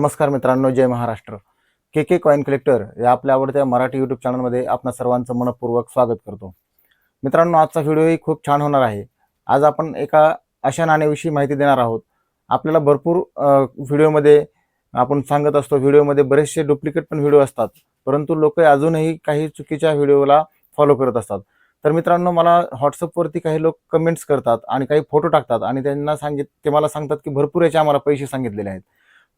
नमस्कार मित्रांनो जय Maharashtra. K K coin collector या आपल्या आवडत्या मराठी यूट्यूब चॅनलमध्ये आपण सर्वांचं मनपूर्वक स्वागत करतो. मित्रांनो आजचा व्हिडिओही खूप छान होणार आहे. आज आपण एका अशा नाण्याविषयी माहिती देणार आहोत. आपल्याला भरपूर व्हिडिओमध्ये आपण सांगत असतो व्हिडिओमध्ये बरेचसे डुप्लिकेट पण व्हिडिओ असतात. परंतु लोक अजूनही काही चुकीच्या व्हिडिओला फॉलो करत असतात. तर मित्रांनो मला व्हॉट्सअपवरती काही लोक कमेंट्स करतात आणि काही फोटो टाकतात आणि त्यांना सांगित ते मला सांगतात की भरपूर याचे आम्हाला पैसे सांगितलेले आहेत.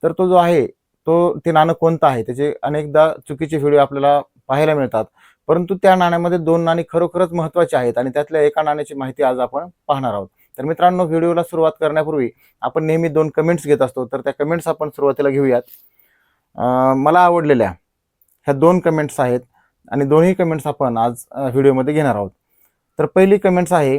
तर तो जो आहे तो ते नाणं कोणतं आहे? त्याचे अनेकदा चुकीचे व्हिडिओ आपल्याला पाहायला मिळतात. परंतु त्या नाण्यामध्ये दोन नाणी खरोखरच महत्त्वाची आहेत आणि त्यातल्या एका नाण्याची माहिती आज आपण पाहणार आहोत. तर मित्रांनो व्हिडिओला सुरुवात करण्यापूर्वी आपण नेहमी दोन कमेंट्स घेत असतो. तर त्या कमेंट्स आपण सुरुवातीला घेऊयात. मला आवडलेल्या ह्या दोन कमेंट्स आहेत आणि दोन्ही कमेंट्स आपण आज व्हिडिओमध्ये घेणार आहोत. तर पहिली कमेंट्स आहे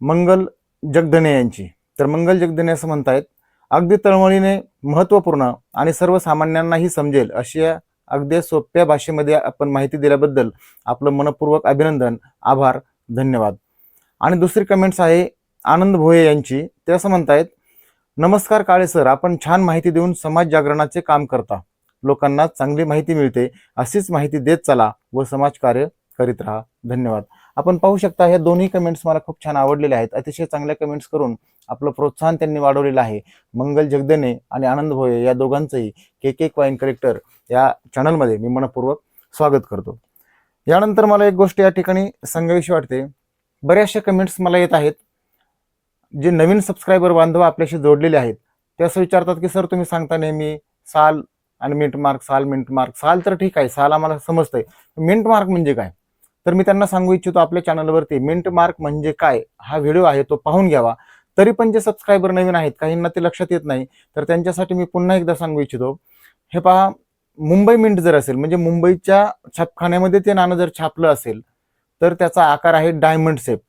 मंगल जगधने यांची. तर मंगल जगधने असं म्हणतायत अगदी तळमळीने महत्त्वपूर्ण आणि सर्वसामान्यांनाही समजेल अशी अगदी सोप्या भाषेमध्ये आपण माहिती दिल्याबद्दल आपलं मनपूर्वक अभिनंदन आभार धन्यवाद. आणि दुसरी कमेंट्स आहे आनंद भोये यांची. ते असं म्हणतायत नमस्कार काळे सर आपण छान माहिती देऊन समाज जागरणाचे काम करता. लोकांना चांगली माहिती मिळते अशीच माहिती देत चला व समाजकार्य करीत राहा. धन्यवाद. आपण पाहू शकता ह्या दोन्ही कमेंट्स मला खूप छान आवडलेल्या आहेत. अतिशय चांगल्या कमेंट्स करून आपलं प्रोत्साहन त्यांनी वाढवलेलं आहे. मंगल जगदने आणि आनंद भोये या दोघांचंही के के क्वाईन कलेक्टर या चॅनलमध्ये मी मनपूर्वक स्वागत करतो. यानंतर मला एक गोष्ट या ठिकाणी सांगावीशी वाटते. बऱ्याचशा कमेंट्स मला येत आहेत. जे नवीन सबस्क्रायबर बांधव आपल्याशी जोडलेले आहेत ते असं विचारतात की सर तुम्ही सांगता नेहमी साल आणि मिंट मार्क साल मिंट मार्क. साल तर ठीक आहे साल आम्हाला समजतंय. मिंट मार्क म्हणजे काय? तर मी त्यांना सांगू इच्छितो आपल्या चॅनलवरती मिंट मार्क म्हणजे काय? हा व्हिडिओ आहे तो पाहून घ्यावा. तरी पण जे सबस्क्रायबर नवीन आहेत काहींना ते लक्षात येत नाही तर त्यांच्यासाठी मी पुन्हा एकदा सांगू इच्छितो. हे पहा मुंबई मिंट जर असेल म्हणजे मुंबईच्या छापखान्यामध्ये ते नाणं जर छापलं असेल तर त्याचा आकार आहे डायमंड सेप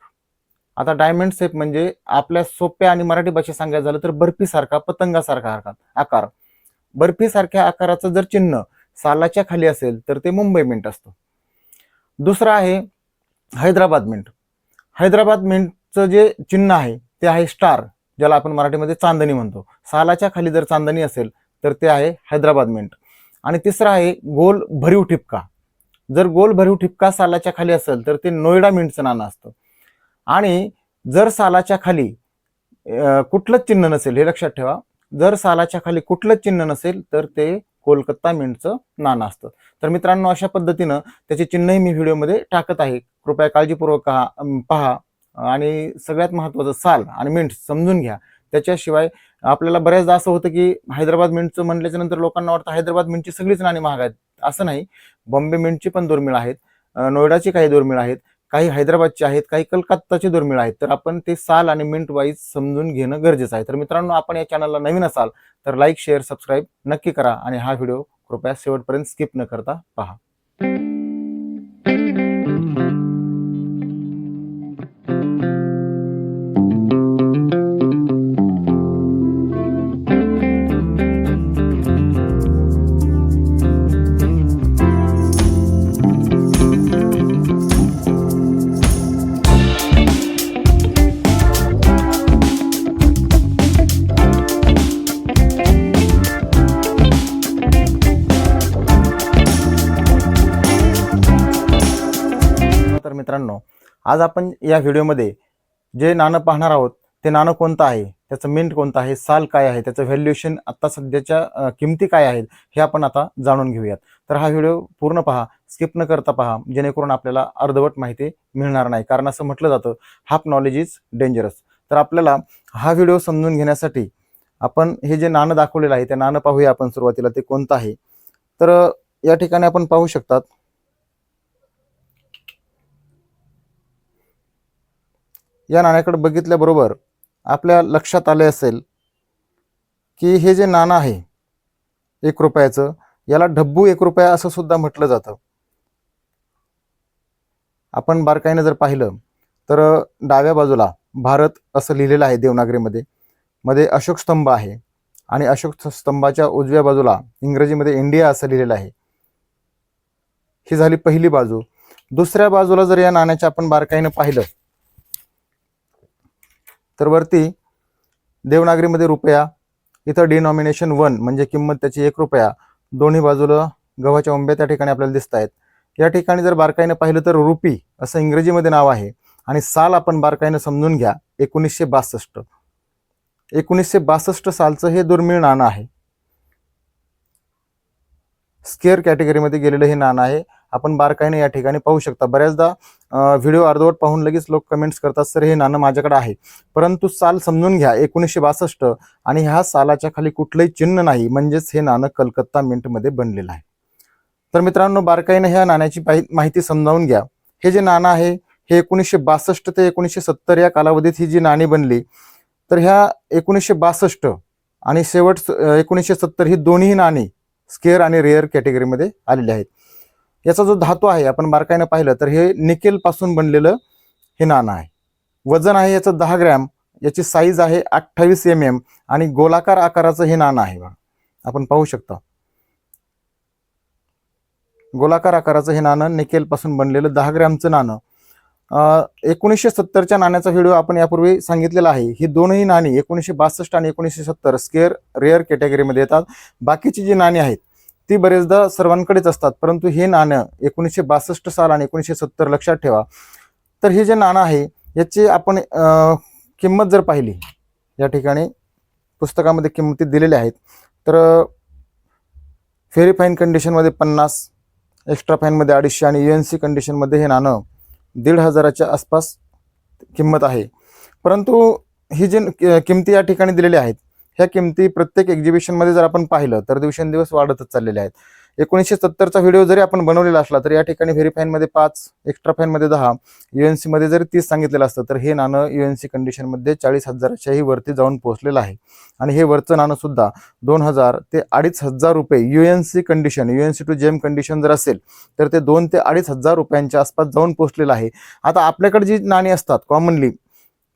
आता डायमंड सेप म्हणजे आपल्या सोप्या आणि मराठी भाषेत सांगायचं झालं तर बर्फीसारखा पतंगासारखा आकार आकार. बर्फीसारख्या आकाराचं जर चिन्ह सालाच्या खाली असेल तर ते मुंबई मिंट असतं. दुसरं आहे हैदराबाद मिंट. हैदराबाद मिंटचं जे चिन्ह आहे ते आहे स्टार ज्याला आपण मराठीमध्ये चांदणी म्हणतो. सालाच्या खाली जर चांदणी असेल तर ते आहे हैदराबाद मिंट. आणि तिसरं आहे गोल भरीव ठिपका. जर गोल भरीव ठिपका सालाच्या खाली असेल तर ते नोएडा मिंटचं नाणं असतं. आणि जर सालाच्या खाली कुठलंच चिन्ह नसेल हे लक्षात ठेवा. जर सालाच्या खाली कुठलंच चिन्ह नसेल तर ते कोलकाता मिंटचं नाणं असतं. तर मित्रांनो अशा पद्धतीनं त्याचे चिन्हही मी व्हिडिओमध्ये टाकत आहे. कृपया काळजीपूर्वक पहा पहा. आणि सगळ्यात महत्त्वाचं साल आणि मिंट समजून घ्या. त्याच्याशिवाय आपल्याला बऱ्याचदा असं होतं की हैदराबाद मिंटचं म्हटल्याच्या नंतर लोकांना वाटतं हैदराबाद मिंटची सगळीच नाणी महाग आहेत. असं नाही. बॉम्बे मिंटची पण दुर्मिळ आहेत. नोएडाची काही दुर्मिळ आहेत. काही हैदराबादचे आहेत काही कलकत्ताचे दुर्मिळ आहेत तर आपण ते साल आणि मिंट वाईज समजून घेणं गरजेचं आहे. तर मित्रांनो आपण या चॅनलला नवीन असाल तर लाईक शेअर सबस्क्राईब नक्की करा आणि हा व्हिडिओ कृपया शेवटपर्यंत स्किप न करता पहा. मित्रांनो आज आपण या व्हिडिओमध्ये जे नाणं पाहणार आहोत ते नाणं कोणतं आहे? त्याचं मिंट कोणतं आहे? साल काय आहे? त्याचं व्हॅल्युएशन आत्ता सध्याच्या किमती काय आहेत? हे आपण आता जाणून घेऊयात. तर हा व्हिडिओ पूर्ण पहा स्किप न करता पहा जेणेकरून आपल्याला अर्धवट माहिती मिळणार नाही. कारण असं म्हटलं जातं हाफ नॉलेज इज डेंजरस तर आपल्याला हा व्हिडिओ समजून घेण्यासाठी आपण हे जे नाणं दाखवलेलं आहे ते नाणं पाहूया आपण सुरुवातीला ते कोणतं आहे? तर या ठिकाणी आपण पाहू शकतात या नाण्याकडे बघितल्याबरोबर आपल्या लक्षात आले असेल की हे जे नाणं आहे एक रुपयाचं याला ढब्बू एक रुपया असं सुद्धा म्हटलं जातं. आपण बारकाईनं जर पाहिलं तर डाव्या बाजूला भारत असं लिहिलेलं आहे देवनागरीमध्ये. मध्ये अशोक स्तंभ आहे आणि अशोक स्तंभाच्या उजव्या बाजूला इंग्रजीमध्ये इंडिया असं लिहिलेलं आहे. ही झाली पहिली बाजू. दुसऱ्या बाजूला जर या नाण्याच्या आपण बारकाईनं पाहिलं तर वरती देवनागरीमध्ये रुपया इथं डिनॉमिनेशन वन म्हणजे किंमत त्याची एक रुपया. दोन्ही बाजूला गव्हाच्या उंब्या त्या ठिकाणी आपल्याला दिसत आहेत. या ठिकाणी जर बारकाईनं पाहिलं तर रुपी असं इंग्रजीमध्ये नाव आहे. आणि साल आपण बारकाईनं समजून घ्या एकोणीसशे बासष्ट. एकोणीसशे बासष्ट सालचं हे दुर्मिळ नाणं आहे. स्केअर कॅटेगरीमध्ये गेलेलं हे नाणं आहे. आपण बारकाईने या ठिकाणी पाहू शकता. बऱ्याचदा व्हिडिओ अर्धवट पाहून लगेच लोक कमेंट्स करतात सर हे नाणं माझ्याकडे आहे. परंतु साल समजून घ्या एकोणीसशे बासष्ट आणि ह्या सालाच्या खाली कुठलंही चिन्ह नाही म्हणजेच हे नाणं कलकत्ता मिंटमध्ये बनलेलं आहे. तर मित्रांनो बारकाईने ह्या नाण्याची माहिती समजावून घ्या. हे जे नाणं आहे हे एकोणीसशे बासष्ट ते एकोणीसशे सत्तर या कालावधीत ही जी नाणी बनली तर ह्या एकोणीसशे बासष्ट आणि शेवट एकोणीसशे सत्तर ही दोन्ही नाणी स्केअर आणि रेअर कॅटेगरीमध्ये आलेली आहेत. याचा जो धातू आहे आपण बारकाईनं पाहिलं तर हे निकेल पासून बनलेलं हे नाणं आहे. वजन आहे याचं दहा ग्रॅम याची साईज आहे अठ्ठावीस एम एम आणि गोलाकार आकाराचं हे नाणं आहे बघा. आपण पाहू शकता. गोलाकार आकाराचं हे नाणं निकेल पासून बनलेलं दहा ग्रॅमचं नाणं. एकोणीसशे सत्तरच्या नाण्याचा व्हिडिओ आपण यापूर्वी सांगितलेला आहे. ही दोनही नाणी एकोणीसशे बासष्ट आणि एकोणीसशे सत्तर स्केअर रेअर कॅटेगरीमध्ये येतात. बाकीची जी नाणी आहेत ती बरेचदा सर्वांकडेच असतात. परंतु हे नाणं एकोणीसशे बासष्ट साल आणि एकोणीसशे सत्तर लक्षात ठेवा. तर हे जे नाणं आहे याची आपण किंमत जर पाहिली या ठिकाणी पुस्तकामध्ये किंमती दिलेल्या आहेत तर फेरी फाईन कंडिशनमध्ये पन्नास एक्स्ट्रा फाईनमध्ये अडीचशे आणि यू एन सी कंडिशनमध्ये हे नाणं दीड हजाराच्या आसपास किंमत आहे. परंतु ही जी किंमती किमती या ठिकाणी दिलेल्या आहेत ह्या किमती प्रत्येक एक्झिबिशनमध्ये जर आपण पाहिलं तर दिवसेंदिवस वाढतच चाललेल्या आहेत. एकोणीसशे सत्तरचा व्हिडिओ जरी आपण बनवलेला असला तर या ठिकाणी व्हेरीफाईनमध्ये पाच एक्स्ट्रा फाईनमध्ये दहा यू एन सीमध्ये जरी तीस सांगितलेलं असतं तर हे नाणं यू एन सी कंडिशनमध्ये चाळीस हजाराच्याही वरती जाऊन पोहोचलेलं आहे. आणि हे वरचं नाणं सुद्धा दोन हजार ते अडीच हजार रुपये U N C condition U N C to gem condition जर असेल तर ते दोन ते अडीच हजार रुपयांच्या आसपास जाऊन पोहोचलेलं आहे. आता आपल्याकडे जी नाणी असतात कॉमनली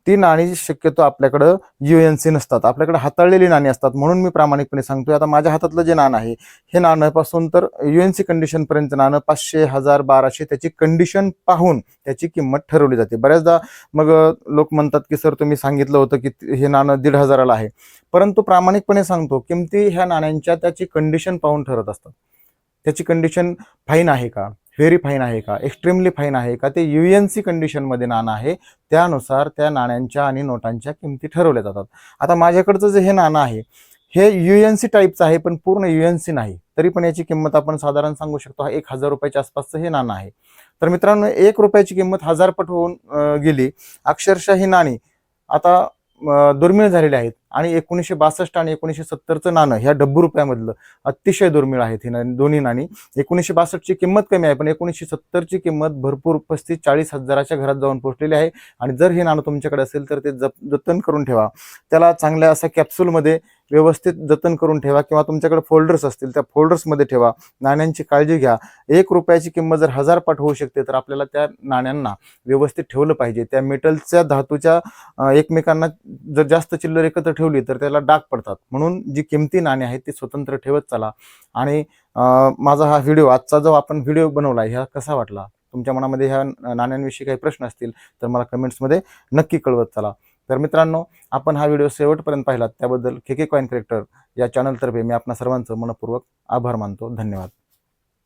ती नाणी शक्यतो आपल्याकडं यू एन सी नसतात. आपल्याकडे हाताळलेली नाणी असतात म्हणून मी प्रामाणिकपणे सांगतोय. आता माझ्या हातातलं जे नाणं आहे हे नाण्यापासून तर यू एन सी कंडिशनपर्यंत नाणं पाचशे हजार बाराशे त्याची कंडिशन पाहून त्याची किंमत ठरवली जाते. बऱ्याचदा मग लोक म्हणतात की सर तुम्ही सांगितलं होतं की हे नाणं दीड हजाराला आहे. परंतु प्रामाणिकपणे सांगतो किमती ह्या नाण्यांच्या त्याची कंडिशन पाहून ठरत असतात. त्याची कंडिशन फाईन आहे का? व्हेरी फाईन आहे का? एक्स्ट्रीमली फाईन आहे का? ते यू एन सी कंडिशनमध्ये नाणं आहे. त्यानुसार त्या नाण्यांच्या आणि नोटांच्या किमती ठरवल्या जातात. आता माझ्याकडचं जे हे नाणं आहे हे यू एन सी टाईपचं आहे पण पूर्ण यू एन सी नाही. तरी पण याची किंमत आपण साधारण सांगू शकतो हा एक हजार रुपयाच्या आसपासचं हे नाणं आहे. तर मित्रांनो एक रुपयाची किंमत हजारपट होऊन गेली. अक्षरशः ही नाणी आता दुर्मिळ झालेली आहेत. आणि एकोणीसशे बासष्ट आणि एकोणीसशे सत्तरचं नाणं ह्या डब्बू रुपयामधलं अतिशय दुर्मिळ आहेत ही दोन्ही नाणी. एकोणीसशे बासष्टची किंमत कमी आहे पण एकोणीसशे सत्तरची किंमत भरपूर पस्तीस चाळीस हजाराच्या घरात जाऊन पोहोचलेली आहे. आणि जर हे नाणं तुमच्याकडे असेल तर ते जप जतन करून ठेवा. त्याला चांगल्या असा कॅप्सूलमध्ये व्यवस्थित जतन करून ठेवा किंवा तुमच्याकडे फोल्डर्स असतील त्या फोल्डर्समध्ये ठेवा. नाण्यांची काळजी घ्या. एक रुपयाची किंमत जर हजार पट होऊ शकते तर आपल्याला त्या नाण्यांना व्यवस्थित ठेवलं पाहिजे. त्या मेटलच्या धातूच्या एकमेकांना जर जास्त चिल्लर एकत्र ठेवली तर त्याला डाग पडतात. म्हणून जी किमती नाणी आहेत ती स्वतंत्र ठेवत चला. आणि माझा हा व्हिडिओ आजचा जो आपण व्हिडिओ बनवला ह्या कसा वाटला? तुमच्या मनामध्ये ह्या नाण्यांविषयी काही प्रश्न असतील तर मला कमेंट्समध्ये नक्की कळवत चला. तर मित्रांनो आपण हा व्हिडिओ शेवटपर्यंत पाहिलात. त्याबद्दल के के कॉईन करेक्टर या चॅनलतर्फे मी आपणा सर्वांचं मनपूर्वक आभार मानतो. धन्यवाद.